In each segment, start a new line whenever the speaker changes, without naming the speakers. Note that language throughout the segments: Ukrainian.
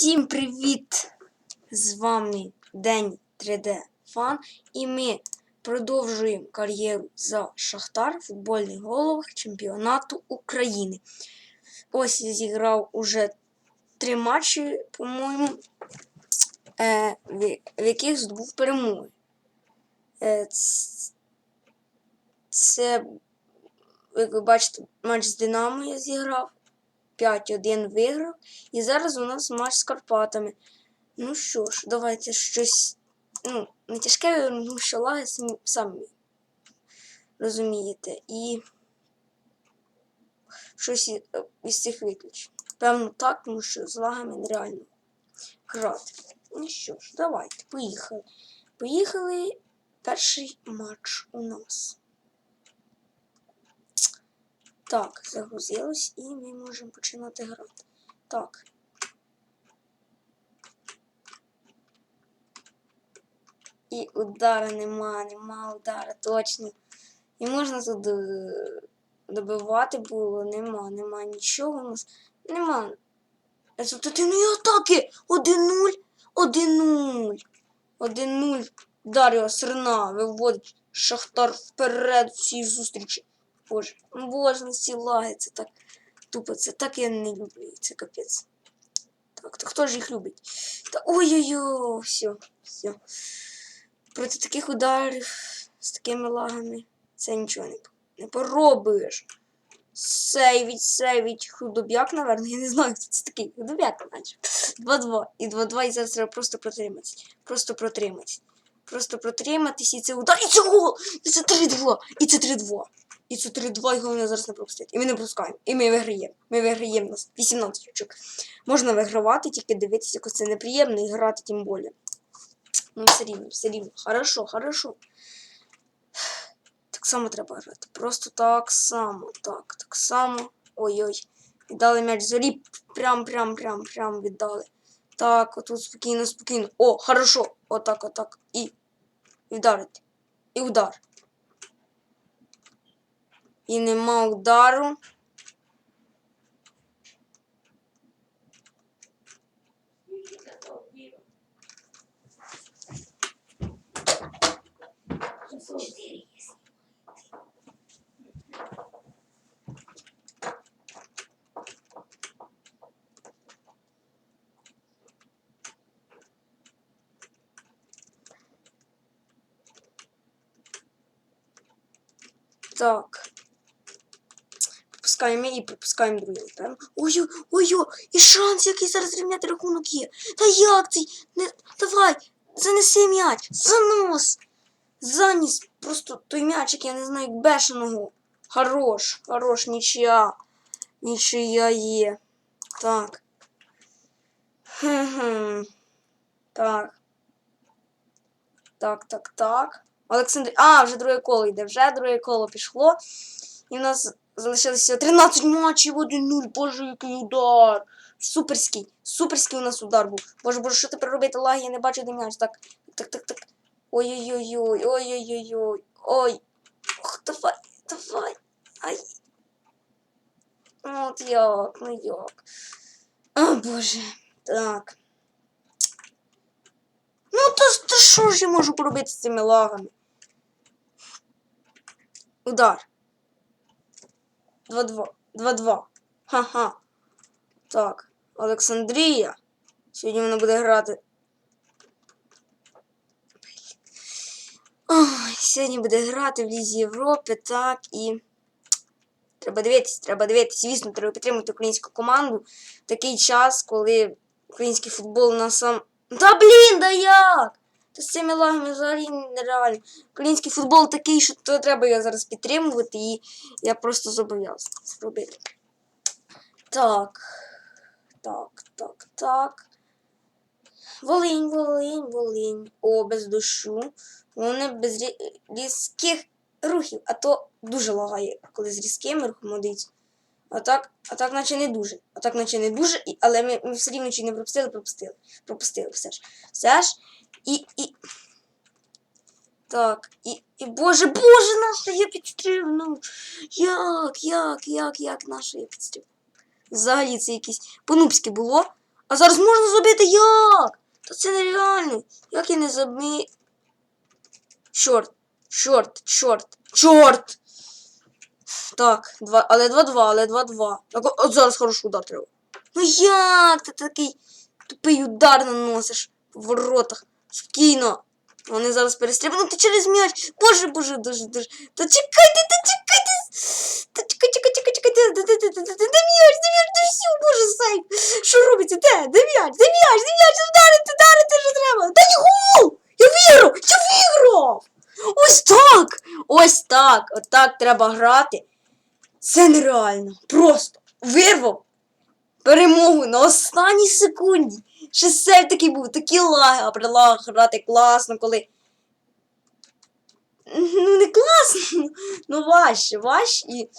Всім привіт! З вами День 3D Фан і ми продовжуємо кар'єру за Шахтар в футбольних головах чемпіонату України. Ось я зіграв уже три матчі, по-моєму, е, в, яких здобув перемоги. Е, це, як ви бачите, матч з Динамо я зіграв. 5-1 виграв. І зараз у нас матч з Карпатами. Ну що ж, давайте щось. Ну, не тяжке, тому що лаги самі, самі розумієте. І щось е, із цих виключень. Певно, так, тому що з лагами нереально грати. Ну що ж, давайте, поїхали. Поїхали. Перший матч у нас. Так, загрузилось і ми можемо починати грати. Так. І удара нема, нема удара, точно. І можна тут е, добивати було, нема, нема нічого у нас. Нема. Результативної атаки! 1-0, 1-0. 1-0. Даріо Срна виводить Шахтар вперед всій зустрічі. Боже, на ці лаги, це так тупо, це так я не люблю, це капець. Так, то хто ж їх любить? Та ой-ой-ой, все, все. Проти таких ударів з такими лагами це нічого не, не поробиш. Сейвіть, сейвіть. Худоб'як, напевно, я не знаю, хто це такий. Худоб'як, наче. 2-2. І 2-2, і зараз треба просто протриматися. Просто протриматися. Просто протриматись, і це удар. І це гол! І це 3-2! І це 3-2. І це 3-2, і головне зараз не пропустити. І ми не пропускаємо. І ми виграємо. Ми виграємо нас 18 очок. Можна вигравати, тільки дивитися, якось це неприємно, і грати тим більше. Ну, все рівно, все рівно. Хорошо, хорошо. Так само треба грати. Просто так само. Так, так само. Ой-ой. Віддали м'яч зорі. Прям, прям, прям, прям віддали. Так, отут спокійно, спокійно. О, хорошо. Отак, отак. І. І вдарити. І удар. І нема удару. Так. Пропускаємо і пропускаємо другий тайм. Ой-ой, ой-ой, і шанс, який зараз рівняти рахунок є. Та як цей? Не... Давай, занеси м'яч, занос. Заніс просто той м'ячик, я не знаю, як бешеного. Хорош, хорош, нічия. Нічия є. Так. Хм-хм. Так. Так, так, так. Олександр. А, вже друге коло йде. Вже друге коло пішло. І в нас залишилося 13 матчів 1-0. Боже, який удар. Суперський. Суперський у нас удар був. Боже, боже, що тепер робити лаги? Я не бачу де м'яч. Так, так, так, так. Ой-ой-ой-ой, ой-ой-ой-ой. Ой. Ох, давай, давай. Ай. Ну, От як, ну як. О, боже. Так. Ну, то, то що ж я можу поробити з цими лагами? Удар. 2-2. 2-2. Ха-ха. Так. Олександрія. Сьогодні вона буде грати. Ой, сьогодні буде грати в Лізі Європи, так, і. Треба дивитись, треба дивитись. Звісно, треба підтримати українську команду такий час, коли український футбол на сам. Та блін, да як? З цими лагами взагалі нереально. Український футбол такий, що то треба його зараз підтримувати, і я просто зобов'язаний це зробити. Так. Так, так, так. Волинь, Волинь, Волинь. О, без душу. Вони без різких рухів, а то дуже лагає, коли з різкими рухами дивіться. А так, а так наче не дуже. А так наче не дуже, і, але ми, ми все рівно чи не пропустили, пропустили. Пропустили все ж. Все ж. І, і... Так, і, і боже, боже, нащо я підстрибнув? Як, як, як, як нащо я підстрибнув? Взагалі це якесь по-нубськи було, А зараз можна забити як? Та це нереально. Як я не забив? Чорт, чорт, чорт, чорт. Так, два, але 2-2, але 2-2. Так, от зараз хороший удар треба. Ну як ти такий тупий удар наносиш в воротах? Спокійно. Вони зараз перестрибнути через м'яч. Боже, боже, дуже, дуже. Та чекайте, та чекайте. Та чекай, чекай, чекай, чекай. Де, м'яч, де м'яч, де все, боже, сейф. Що робиться? Де? Де м'яч? Де м'яч? Де м'яч? Ударити, ударити що треба. Та ні гол! Я вірю! Я виграв! Ось так! Ось так! Отак треба грати. Це нереально. Просто вирвав перемогу на останній секунді. Ще сейф такий був, такі лаги, а при грати класно, коли. Ну, не класно, ну важче, важче і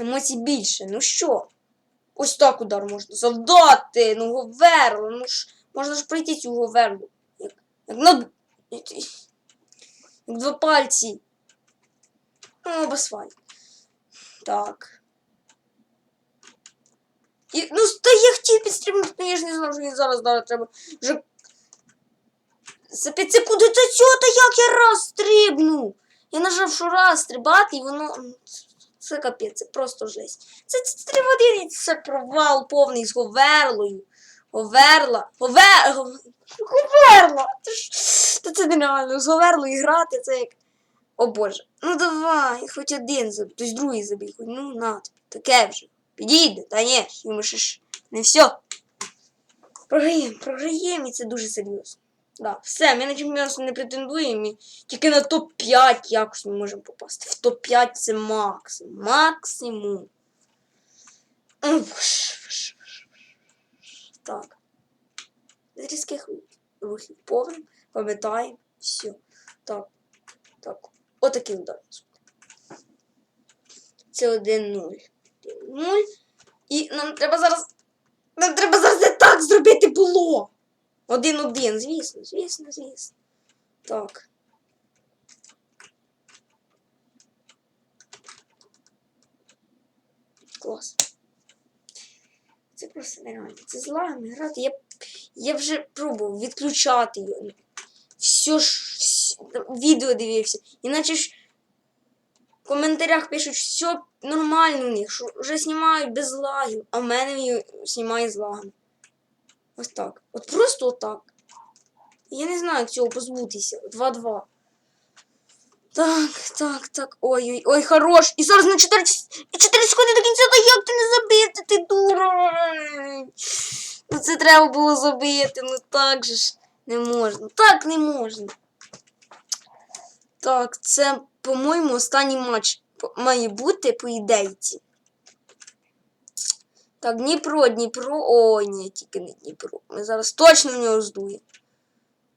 емоцій більше. Ну що? Ось так удар можна завдати. Ну, Говерло, ну ж можна ж пройти цю Говерлу. Як, як на. Як два пальці. Ну, басфальт. Так. І, ну, та я хотів підстрибнути, ну я ж не знав, що він зараз зараз треба. Вже за 5 секунд та цього, та як я раз стрибну? Я нажав, що раз стрибати, і воно. Це капець, це просто жесть. Це, це, це провал повний з Говерлою. Говерла. Говер... Говерла! Це ж... Та це нереально. З Говерлою грати, це як. О Боже. Ну давай, хоч один забій, хтось другий забій, хоч ну на тобі. Таке вже. Підійде, та ні, йому ще ж не все. Програємо, програємо, і це дуже серйозно. Да, все, ми на чемпіонство не претендуємо, і тільки на топ-5 якось ми можемо попасти. В топ-5 це максимум. Максимум. Так. З різких рухів повним, пам'ятаємо, все. Так. Так. Отакий удар. Це 1-0. 0. І нам треба зараз. Нам треба зараз не так зробити було. Один-один, звісно, звісно, звісно. Так. Клас. Це просто нереально. Це з лагами грати. Я, я вже пробував відключати його. Все ж всі, відео дивився. Іначе ж в коментарях пишуть, все нормально у них, що вже знімають без лагів, а в мене знімає з лагами. Ось так. От просто отак. Я не знаю, як цього позбутися. 2-2. Так, так, так. Ой-ой, ой, хорош. І зараз на 4, 4 секунди до кінця, та як ти не забити, ти дурень. Ну це треба було забити, ну так же ж не можна. Так не можна. Так, це, по-моєму, останній матч має бути по ідейці. Так, Дніпро, Дніпро. Ой, ні, тільки не Дніпро. Ми зараз точно в нього здуємо.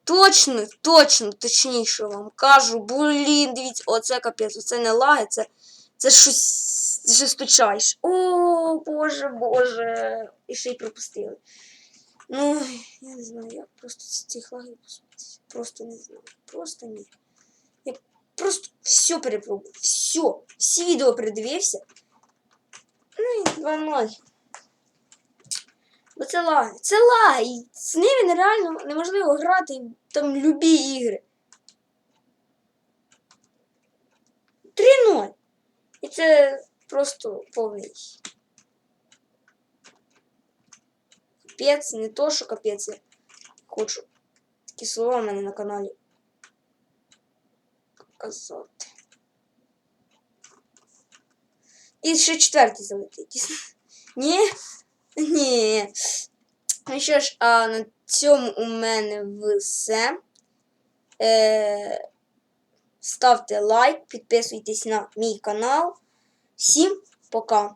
Точно, точно, точніше вам кажу. Блін, дивіться, оце капець, оце не лаги, це, це щось жесточайше. О, боже, боже. І ще й пропустили. Ну, я не знаю, як просто з цих лагів. Просто не знаю. Просто ні. Я просто все перепробував. Все. Всі відео передивився. Ну і 2-0. Бо це лаги. Це лаги. І з ними нереально неможливо грати там любі ігри. 3-0. І це просто повний. Капець, не то, що капець. Я хочу такі слова в мене на каналі. Казати. І ще четвертий залетить. Ні? Ні. Ну що ж, а на цьому у мене все. Е, ставте лайк, підписуйтесь на мій канал. Всім пока!